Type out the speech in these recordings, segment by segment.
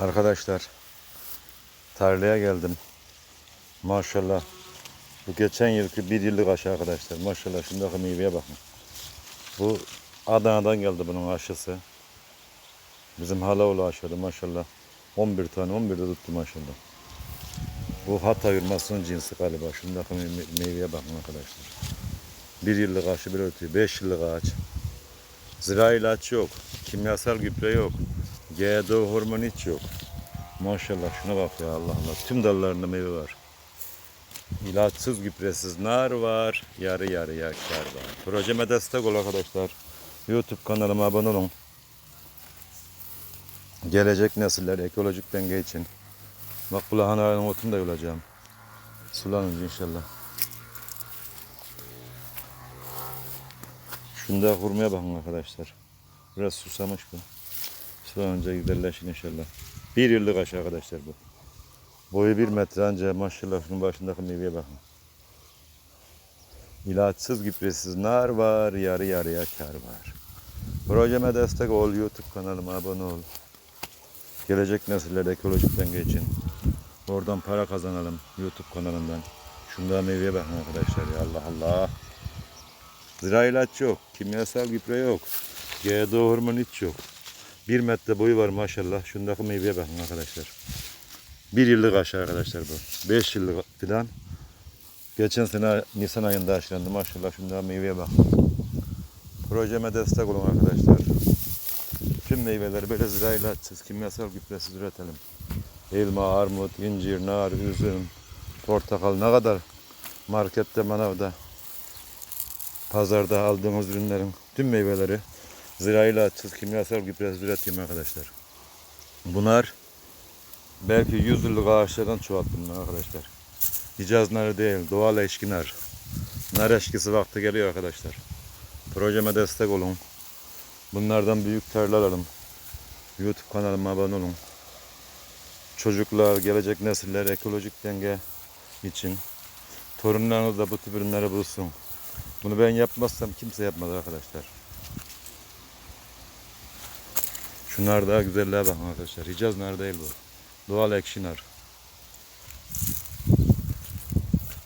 Arkadaşlar tarlaya geldim. Maşallah. Bu geçen yılki bir yıllık aşı arkadaşlar. Maşallah şundaki meyveye bakın. Bu Adana'dan geldi bunun aşısı. Bizim Halaoğlu aşıladı maşallah. 11 tane 11 de tuttu maşallah. Bu Hatay yurmasının cinsi galiba. Şundaki me- meyveye bakın arkadaşlar. Bir yıllık aşı bir ötüyor. Beş yıllık ağaç. Zira ilaç yok. Kimyasal gübre yok. GDO hormon hiç yok. Maşallah şuna bak ya Allah Allah. Tüm dallarında meyve var. İlaçsız gübresiz nar var. Yarı yarıya kar var. Projeme destek ol arkadaşlar. YouTube kanalıma abone olun. Gelecek nesiller ekolojik denge için. Bak bu lahananın otunu da yolacağım. Sulanınca inşallah. Şunda hurmaya bakın arkadaşlar. Biraz susamış bu. Sulanınca güzelleşir inşallah. Bir yıllık aşı arkadaşlar bu. Boyu bir metre anca maşallah şunun başındaki meyveye bakın. İlaçsız gübresiz nar var, yarı yarıya kar var. Projeme destek ol, YouTube kanalıma abone ol. Gelecek nesiller ekolojik denge için. Oradan para kazanalım YouTube kanalından. Şunda meyveye bakın arkadaşlar ya Allah Allah. Zira ilaç yok, kimyasal gübre yok. GDO hormon hiç yok. Bir metre boyu var maşallah. Şundaki meyveye bakın arkadaşlar. Bir yıllık aşı arkadaşlar bu. Beş yıllık filan. Geçen sene Nisan ayında aşılandı maşallah. Şunda meyveye bakın. Projeme destek olun arkadaşlar. Tüm meyveleri böyle zira ilaçsız, kimyasal gübresiz üretelim. Elma, armut, incir, nar, üzüm, portakal ne kadar markette, manavda, pazarda aldığımız ürünlerin tüm meyveleri zira ilaçsız, kimyasal gübresiz üreteyim arkadaşlar. Bunlar belki 100 yıllık ağaçlardan çoğalttım arkadaşlar. Hicaz narı değil, doğal eşki nar. Nar eşkisi vakti geliyor arkadaşlar. Projeme destek olun. Bunlardan büyük tarla alalım. YouTube kanalıma abone olun. Çocuklar, gelecek nesiller ekolojik denge için torunlarınız da bu tip ürünleri bulsun. Bunu ben yapmazsam kimse yapmaz arkadaşlar. Şunlar daha güzelliğe bakın arkadaşlar. Hicaz nar değil bu. Doğal ekşi nar.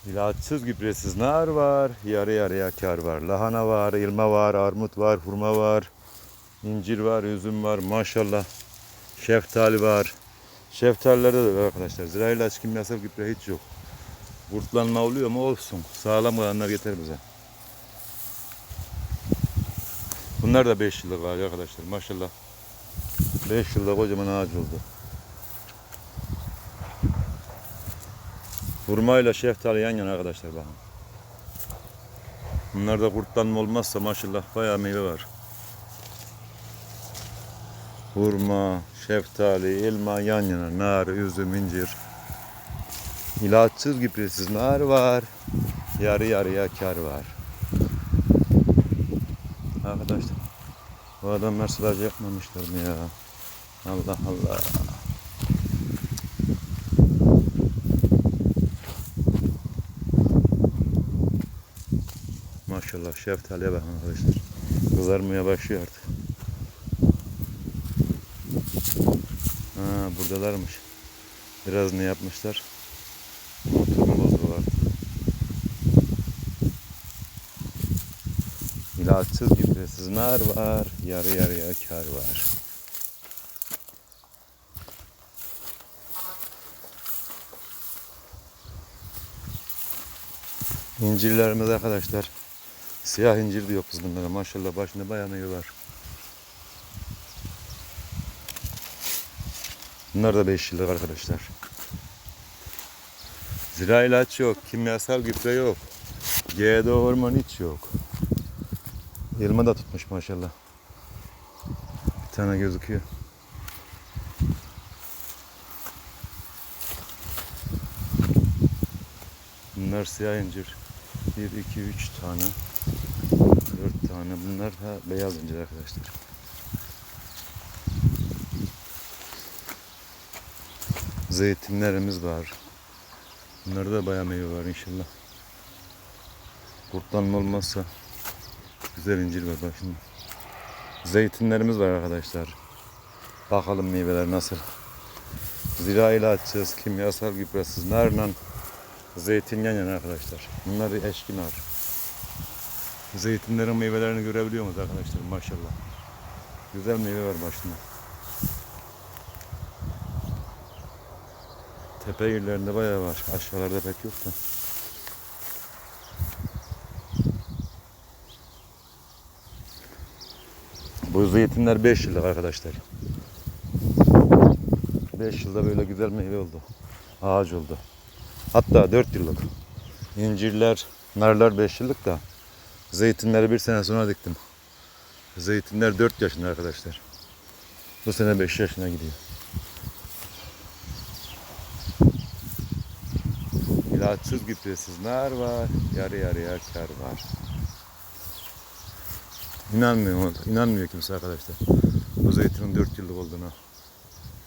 İlaçsız gübresiz nar var. Yarı yarıya kar var. Lahana var, ilma var, armut var, hurma var. incir var, üzüm var. Maşallah. Şeftali var. Şeftalilerde de var arkadaşlar. Zira ilaç kimyasal gübre hiç yok. Kurtlanma oluyor mu? Olsun. Sağlam olanlar yeter bize. Bunlar da 5 yıllık ağaç arkadaşlar. Maşallah. 5 yılda kocaman ağaç oldu. Hurma ile şeftali yan yana arkadaşlar bakın. Bunlarda kurtlanma olmazsa maşallah bayağı meyve var. Hurma, şeftali, elma yan yana, nar, üzüm, incir. İlaçsız gübresiz nar var. Yarı yarıya kar var. Arkadaşlar bu adamlar sılacı yapmamışlar mı ya? Allah Allah. Maşallah şeftaliye bakın arkadaşlar. Kızarmaya başlıyor artık. Ha buradalarmış. Biraz ne yapmışlar? Oturma bozuyorlar. İlaçsız gübresiz nar var. Yarı yarıya kar var. İncirlerimiz arkadaşlar. Siyah incir diyor kız bunlara. Maşallah başında bayağı meyve var. Bunlar da 5 yıllık arkadaşlar. Zira ilaç yok, kimyasal gübre yok. GDO hormon hiç yok. Elma da tutmuş maşallah. Bir tane gözüküyor. Bunlar siyah incir. 1, 2, 3 tane. 4 tane. Bunlar da beyaz incir arkadaşlar. Zeytinlerimiz var. Bunlarda da bayağı meyve var inşallah. Kurtlanma olmazsa güzel incir var bak şimdi. Zeytinlerimiz var arkadaşlar. Bakalım meyveler nasıl. Zira ilaçsız, kimyasal gübresiz, narla zeytin yan yana arkadaşlar. Bunlar eşkin nar. Zeytinlerin meyvelerini görebiliyor musunuz arkadaşlar maşallah. Güzel meyve var başında. Tepe yerlerinde bayağı var. Aşağılarda pek yok da. Bu zeytinler 5 yıllık arkadaşlar. 5 yılda böyle güzel meyve oldu. Ağaç oldu. Hatta 4 yıllık. İncirler, narlar 5 yıllık da zeytinleri bir sene sonra diktim. Zeytinler 4 yaşında arkadaşlar. Bu sene 5 yaşına gidiyor. İlaçsız gübresiz nar var. Yarı yarıya kar var. İnanmıyor, inanmıyor kimse arkadaşlar. Bu zeytinin 4 yıllık olduğuna.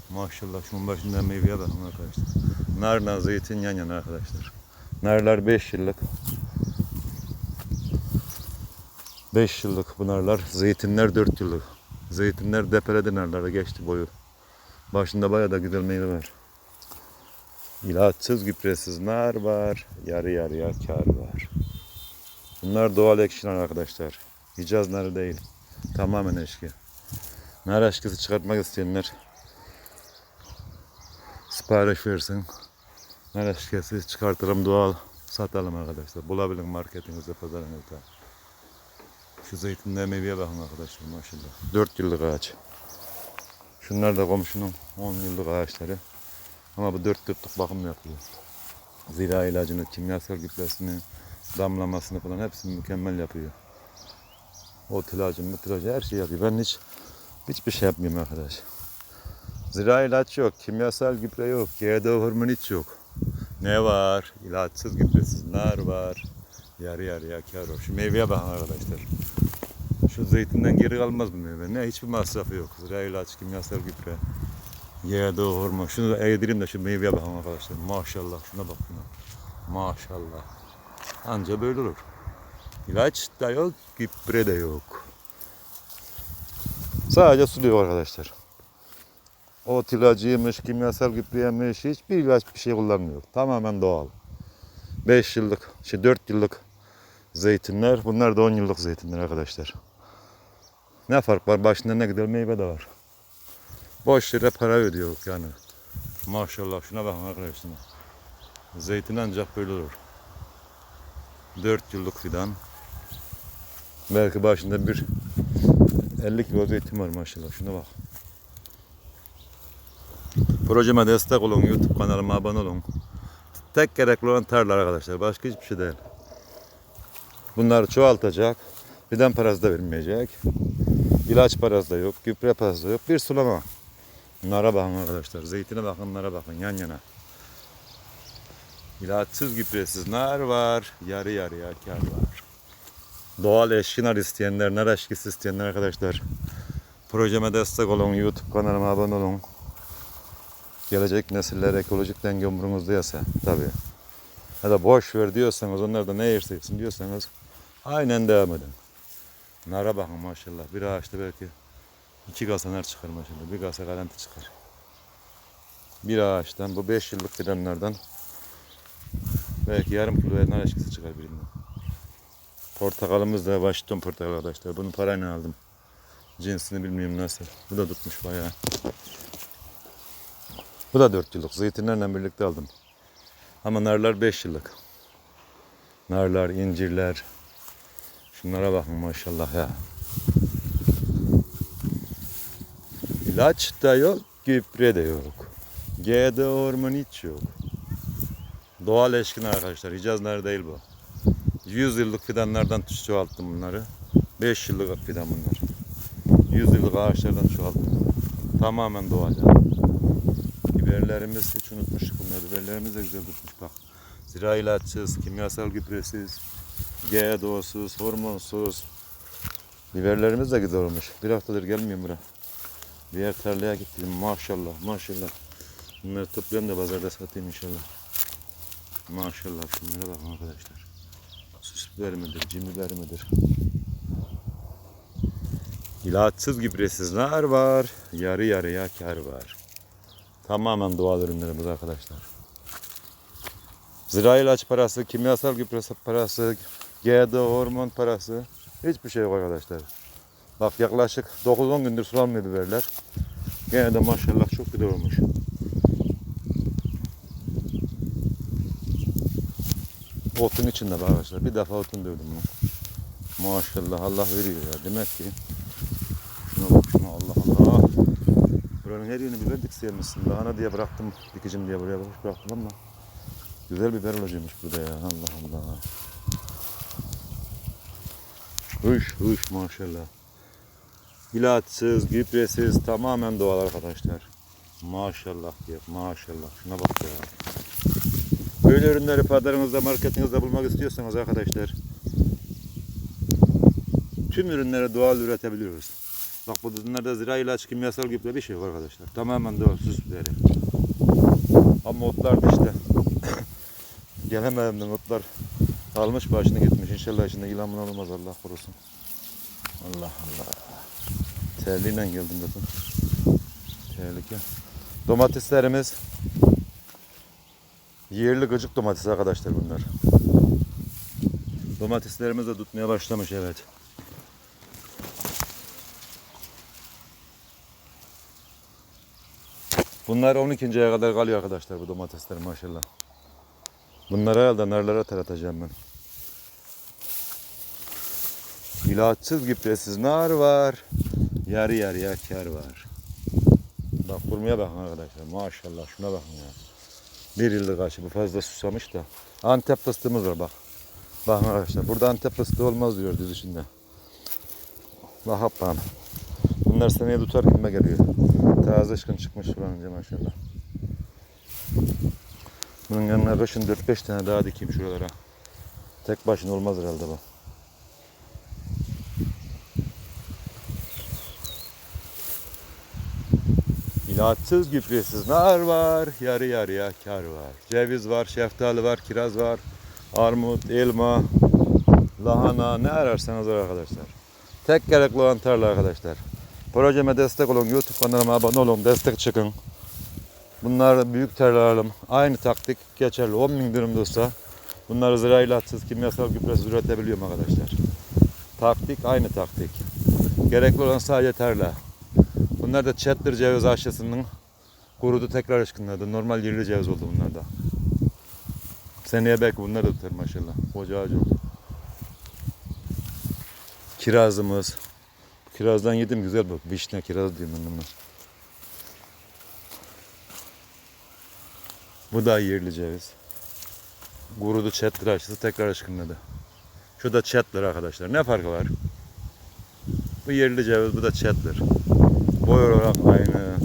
Maşallah şunun başında meyveye bakın arkadaşlar. Narla zeytin yan yana arkadaşlar. Narlar 5 yıllık. 5 yıllık bu narlar. Zeytinler 4 yıllık. Zeytinler depeledi narlara geçti boyu. Başında bayağı da güzel meyve var. İlaçsız gübresiz nar var. Yarı yarıya kar var. Bunlar doğal ekşiler arkadaşlar. Hicaz narı değil. Tamamen eşki. Nar aşkısı çıkartmak isteyenler sipariş versin. Nar aşkısı çıkartalım doğal satalım arkadaşlar. Bulabilin marketinizde pazarınızda. Şu zeytinler meyveye bakın arkadaşlar maşallah. 4 yıllık ağaç. Şunlar da komşunun 10 yıllık ağaçları. Ama bu 4 yıllık bakım yapıyor. Zira ilacını, kimyasal gübresini, damlamasını falan hepsini mükemmel yapıyor. O tilacı, mutilacı her şeyi yapıyor. Ben hiç hiçbir şey yapmıyorum arkadaş. Zira ilaç yok, kimyasal gübre yok, GDO hormon hiç yok. Ne var? İlaçsız gübresiz nar var. Yarı yarıya kar var. Şu meyveye bakın arkadaşlar. Şu zeytinden geri kalmaz bu meyve. Ne hiçbir masrafı yok. Zira ilaç, kimyasal gübre. GDO hormon. Şunu da eğdireyim de şu meyveye bakın arkadaşlar. Maşallah şuna bak şuna. Maşallah. Anca böyle olur. İlaç da yok, gübre de yok. Sadece suluyor arkadaşlar. O ilacıymış, kimyasal gübreymiş, hiçbir ilaç bir şey kullanmıyor. Tamamen doğal. 5 yıllık, şey 4 yıllık zeytinler, bunlar da 10 yıllık zeytinler arkadaşlar. Ne fark var? Başında ne kadar meyve de var. Boş yere para ödüyor yani. Maşallah şuna bakın arkadaşlar. Zeytin ancak böyle olur. 4 yıllık fidan. Belki başında bir 50 kilo zeytin var maşallah. Şuna bak. Projeme destek olun. YouTube kanalıma abone olun. Tek gerekli olan tarla arkadaşlar. Başka hiçbir şey değil. Bunları çoğaltacak. Fidan parası da vermeyecek. İlaç parası da yok. Gübre parası da yok. Bir sulama. Bunlara bakın arkadaşlar. Zeytine bakın, bunlara bakın. Yan yana. İlaçsız gübresiz nar var. Yarı yarıya kar var. Doğal eşkinar isteyenler, nar eşkisi isteyenler arkadaşlar. Projeme destek olun. YouTube kanalıma abone olun. Gelecek nesiller ekolojik denge umrunuzdaysa tabii. Ya da boş ver diyorsanız onlar da ne yerse yesin diyorsanız aynen devam edin. Nara bakın maşallah. Bir ağaçta belki iki kasa nar çıkar maşallah. Bir kasa garanti çıkar. Bir ağaçtan bu beş yıllık fidanlardan belki yarım kilo nar eşkisi çıkar birinden. Portakalımız da Washington portakal arkadaşlar. Bunu parayla aldım. Cinsini bilmiyorum nasıl. Bu da tutmuş bayağı. Bu da 4 yıllık. Zeytinlerle birlikte aldım. Ama narlar 5 yıllık. Narlar, incirler. Şunlara bakın maşallah ya. İlaç da yok, gübre de yok. GDO hormon hiç yok. Doğal eşkin arkadaşlar. Hicaz nar değil bu. 100 yıllık fidanlardan çoğalttım bunları. 5 yıllık fidan bunlar. 100 yıllık ağaçlardan çoğalttım. Tamamen doğal yani. Biberlerimiz hiç unutmuştuk bunları. Biberlerimiz de güzel tutmuş bak. Zira ilaçsız, kimyasal gübresiz, GDO'suz, hormonsuz. Biberlerimiz de güzel olmuş. Bir haftadır gelmiyorum buraya. Diğer tarlaya gittim. Maşallah, maşallah. Bunları toplayayım da pazarda satayım inşallah. Maşallah şunlara bakın arkadaşlar. Süs biber midir, cim biber midir? İlaçsız gübresiz nar var. Yarı yarıya kar var. Tamamen doğal ürünlerimiz arkadaşlar. Zira ilaç parası, kimyasal gübre parası, GD hormon parası hiçbir şey yok arkadaşlar. Bak yaklaşık 9-10 gündür sulanmıyor biberler. Gene de maşallah çok güzel olmuş. Otun içinde arkadaşlar. Bir defa otun dövdüm bunu. Maşallah Allah veriyor ya. Demek ki şuna bak şuna Allah Allah. Buranın her yerini biber dikseymişsin. Lahana diye bıraktım. Dikicim diye buraya bıraktım ama güzel biber olacakmış burada ya. Allah Allah. Hış hış maşallah. İlaçsız, gübresiz, tamamen doğal arkadaşlar. Maşallah ya, maşallah. Şuna bak ya. Böyle ürünleri pazarınızda, marketinizde bulmak istiyorsanız arkadaşlar tüm ürünleri doğal üretebiliyoruz. Bak bu bunlarda zira ilaç, kimyasal gübre bir şey yok arkadaşlar. Tamamen doğal süs biberi. Ama otlar da işte gelemedim otlar almış başını gitmiş. İnşallah içinde yılan mılan olmaz Allah korusun. Allah Allah. Terliyle geldim dedim. Tehlike. Domateslerimiz yerli gıcık domates arkadaşlar bunlar. Domateslerimiz de tutmaya başlamış evet. Bunlar 12. aya kadar kalıyor arkadaşlar bu domatesler maşallah. Bunları herhalde narlara taratacağım ben. İlaçsız gübresiz nar var. Yarı yarıya kar var. Bak kurmaya bakın arkadaşlar. Maşallah şuna bakın ya. Bir yıldır kaçı bu fazla susamış da. Antep fıstığımız var bak. Bakın arkadaşlar burada Antep fıstığı olmaz diyor düz içinde. Bak hap bana. Bunlar seneye tutar gibime geliyor. Taze ışkın çıkmış önce maşallah. Bunun yanına kışın 4-5 tane daha dikeyim şuralara. Tek başına olmaz herhalde bu. İlaçsız gübresiz nar var, yarı yarıya kar var. Ceviz var, şeftali var, kiraz var, armut, elma, lahana ne ararsanız var arkadaşlar. Tek gerekli olan tarla arkadaşlar. Projeme destek olun, YouTube kanalıma abone olun, destek çıkın. Bunlar büyük tarlalarım. Aynı taktik geçerli. 10 bin dönümde olsa bunları zira ilaçsız, kimyasal gübresiz üretebiliyorum arkadaşlar. Taktik aynı taktik. Gerekli olan sadece tarla. Bunlar da Chatler ceviz aşısının kurudu tekrar ışkınladı. Normal yerli ceviz oldu bunlar da. Seneye belki bunlar da tutar maşallah. Koca ağacı oldu. Kirazımız. Kirazdan yedim güzel bak. Vişne kiraz diyeyim ben bunlar. Bu da yerli ceviz. Kurudu Chatler aşısı tekrar ışkınladı. Şu da Chatler arkadaşlar. Ne farkı var? Bu yerli ceviz, bu da Chatler. Boy olarak aynı.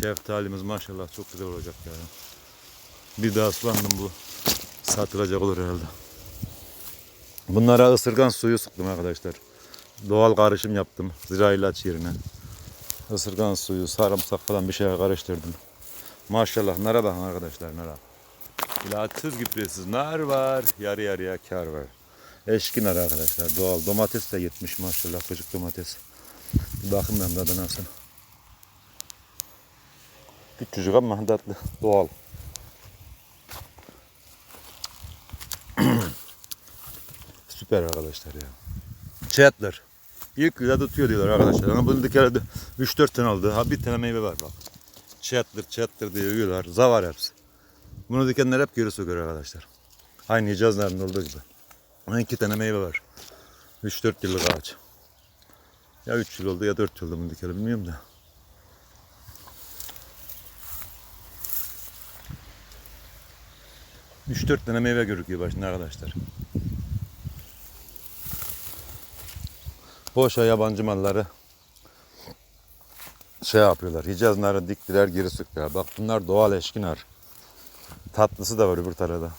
Şeftalimiz maşallah çok güzel olacak yani. Bir daha sulandım bu. Satılacak olur herhalde. Bunlara ısırgan suyu sıktım arkadaşlar. Doğal karışım yaptım. Zira ilaç yerine. Isırgan suyu, sarımsak falan bir şey karıştırdım. Maşallah nara bakın arkadaşlar nara. İlaçsız gübresiz nar var. Yarı yarıya kar var. Eşkin nar arkadaşlar. Doğal. Domates de yetmiş maşallah. Küçük domates. Bir bakın ben de nasıl. Küçücük ama tatlı. Doğal. Süper arkadaşlar ya. Çetler. İlk güne tutuyor diyorlar arkadaşlar. Ama bunu dikelerde 3-4 tane aldı. Ha bir tane meyve var bak. Çetler, çetler diye yiyorlar. Zavar hepsi. Bunu dikenler hep geri sokuyor arkadaşlar. Aynı Hicazların olduğu gibi. Ama iki tane meyve var. 3-4 yıllık ağaç. Ya 3 yıl oldu ya 4 yıl oldu bunu dikeli bilmiyorum da. Üç dört tane meyve görüküyor başında arkadaşlar. Boşa yabancı malları şey yapıyorlar. Hicaz narı diktiler geri sıktılar. Bak bunlar doğal eşki nar. Tatlısı da var öbür tarafta.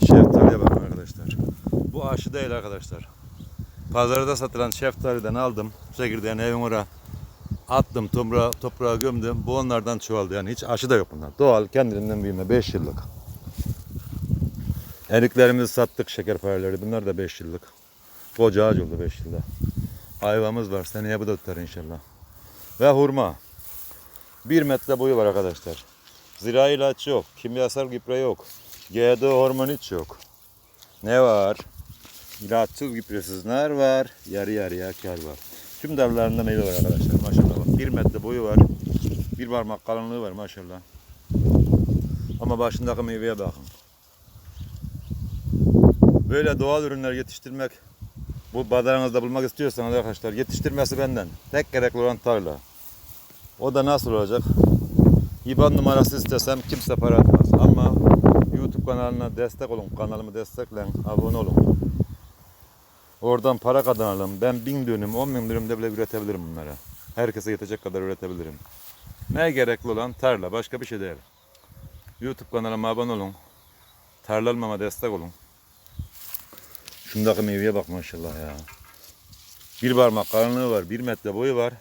Şeftaliye bakın arkadaşlar. Bu aşı değil arkadaşlar. Pazarda satılan şeftaliden aldım. Çekirdeğini evin oraya attım, toprağa, toprağa gömdüm. Bu onlardan çoğaldı. Yani hiç aşı da yok bunlar. Doğal, kendiliğinden büyüme. 5 yıllık. Eriklerimizi sattık, şekerpareleri. Bunlar da 5 yıllık. Koca ağaç oldu 5 yılda. Ayvamız var. Seneye bu da tutar inşallah. Ve hurma. Bir metre boyu var arkadaşlar. Zirai ilaç yok. Kimyasal gübre yok. GDO hormon hiç yok. Ne var? İlaçsız gübresiz nar var. Yarı yarıya kar var. Tüm dallarında meyve var arkadaşlar. Maşallah bak. Bir metre boyu var. Bir parmak kalınlığı var maşallah. Ama başındaki meyveye bakın. Böyle doğal ürünler yetiştirmek, bu pazarınızda bulmak istiyorsanız arkadaşlar yetiştirmesi benden. Tek gerekli olan tarla. O da nasıl olacak? İban numarası istesem kimse para atmaz. Ama YouTube kanalına destek olun. Kanalımı destekleyin. Abone olun. Oradan para kazanalım. Ben bin dönüm, on bin dönümde bile üretebilirim bunlara. Herkese yetecek kadar üretebilirim. Ne gerekli olan tarla. Başka bir şey değil. YouTube kanalıma abone olun. Tarla almama destek olun. Şundaki meyveye bak maşallah ya. Bir parmak kalınlığı var. Bir metre boyu var.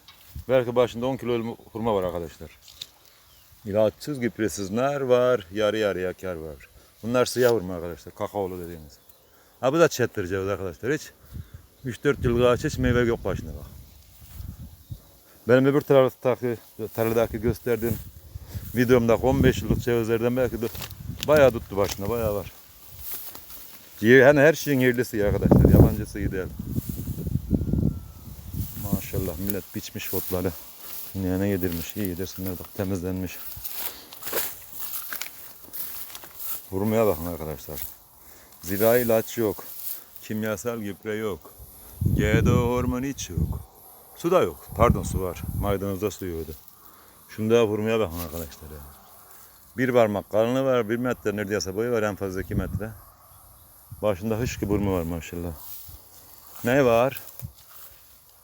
Belki başında 10 kilo hurma var arkadaşlar. İlaçsız gübresiz nar var. Yarı yarıya kar var. Bunlar siyah hurma arkadaşlar. Kakaolu dediğimiz. Ha bu da çettir arkadaşlar. Hiç 3-4 yıl ağaç hiç meyve yok başında bak. Benim öbür taraftaki, tarladaki gösterdiğim videomdaki 15 yıllık cevizlerden belki de bayağı tuttu başında bayağı var. Yani her şeyin yerlisi arkadaşlar. Yabancısı değil. Maşallah millet biçmiş otları. Nene yedirmiş. iyi yedirsinler bak temizlenmiş. Vurmaya bakın arkadaşlar. Zirai ilaç yok. Kimyasal gübre yok. GDO hormonu hiç yok. Su da yok. Pardon su var. Maydanozda su yoktu. Şunda vurmaya bakın arkadaşlar ya. Bir parmak kalınlığı var. Bir metre neredeyse boyu var en fazla iki metre. Başında hış gibi burnu var maşallah. Ne var?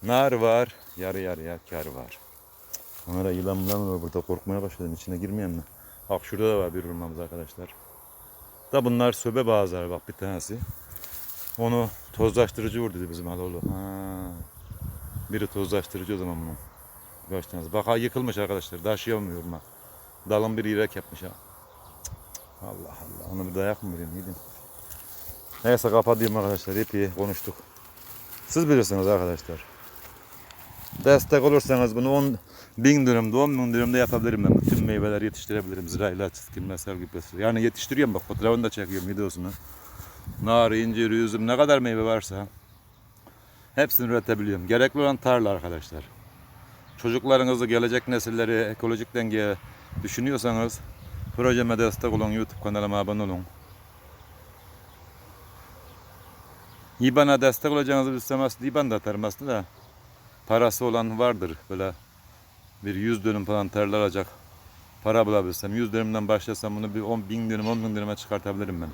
Nar var. Yarı yarıya kar var. Onlara yılan mılan var burada korkmaya başladım. İçine girmeyen mi? Bak şurada da var bir hurmamız arkadaşlar. Da bunlar söbe bazıları bak bir tanesi. Onu tozlaştırıcı vurdu bizim Aloğlu. Ha. Biri tozlaştırıcı o zaman bunu. Kaç tanesi. Bak ha yıkılmış arkadaşlar. Taşıyamıyor hurma. Dalın bir irek yapmış ha. Allah Allah. Onu bir dayak mı vereyim? Yedim. Neyse kapatıyorum arkadaşlar. İyi konuştuk. Siz bilirsiniz arkadaşlar. Destek olursanız bunu 10 bin dönümde 10 bin dönümde yapabilirim ben. Bütün meyveleri yetiştirebilirim. Zirayla çizgilmesel gübresi. Yani yetiştiriyorum bak fotoğrafını da çekiyorum videosunu. Nar, incir, üzüm ne kadar meyve varsa hepsini üretebiliyorum. Gerekli olan tarla arkadaşlar. Çocuklarınızı gelecek nesilleri ekolojik dengeye düşünüyorsanız projeme destek olun. YouTube kanalıma abone olun. İBAN'a destek olacağınızı istemez. İBAN da atarım aslında da. Parası olan vardır böyle bir 100 dönüm falan tarla alacak. Para bulabilsem 100 dönümden başlasam bunu bir 10 bin dönüm 10 bin dönüme çıkartabilirim ben.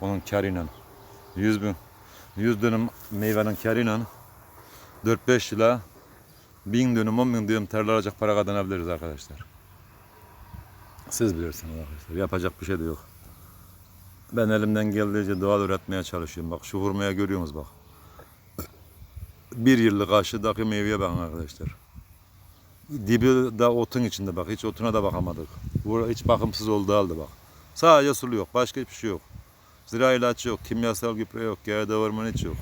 Onun karıyla. 100 bin. 100 dönüm meyvenin karıyla 4-5 yıla 1000 dönüm 10 bin dönüm tarla alacak para kazanabiliriz arkadaşlar. Siz bilirsiniz arkadaşlar. Yapacak bir şey de yok. Ben elimden geldiğince doğal üretmeye çalışıyorum. Bak şu hurmaya görüyorsunuz bak. Bir yıllık karşıdaki meyveye bakın arkadaşlar. Dibi de otun içinde bak. Hiç otuna da bakamadık. Hiç bakımsız oldu halde bak. Sadece sulu yok. Başka hiçbir şey yok. Zira ilaç yok. Kimyasal gübre yok. GDO hormon hiç yok.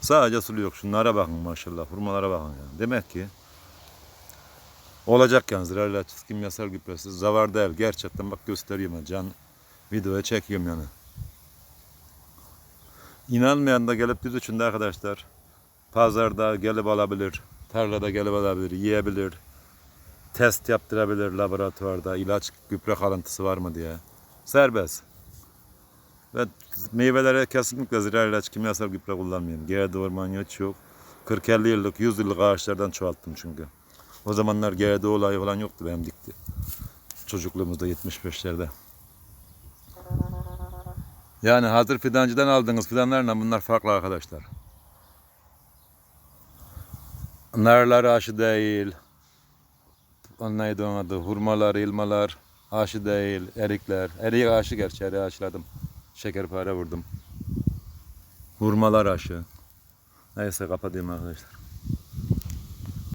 Sadece sulu yok. Şunlara bakın maşallah. Hurmalara bakın yani. Demek ki olacak yani zira ilaçsız kimyasal gübresiz. Zavar değil. Gerçekten bak gösteriyorum. ben. Can videoya çekiyorum yani. İnanmayan da gelip düz içinde arkadaşlar. Pazarda gelip alabilir. Tarlada gelip alabilir. Yiyebilir. Test yaptırabilir laboratuvarda. ilaç gübre kalıntısı var mı diye. Serbest. Ve meyvelere kesinlikle zira ilaç kimyasal gübre kullanmıyorum. GDO hormon hiç yok. 40-50 yıllık, 100 yıllık ağaçlardan çoğalttım çünkü. O zamanlar GDO olayı falan yoktu benim dikti. Çocukluğumuzda 75'lerde. Yani hazır fidancıdan aldığınız fidanlarla bunlar farklı arkadaşlar. Narlar aşı değil. Neydi onun adı? Hurmalar, ilmalar aşı değil. Erikler. Erik aşı gerçi eriği aşıladım. Şekerpare vurdum. Hurmalar aşı. Neyse kapatayım arkadaşlar.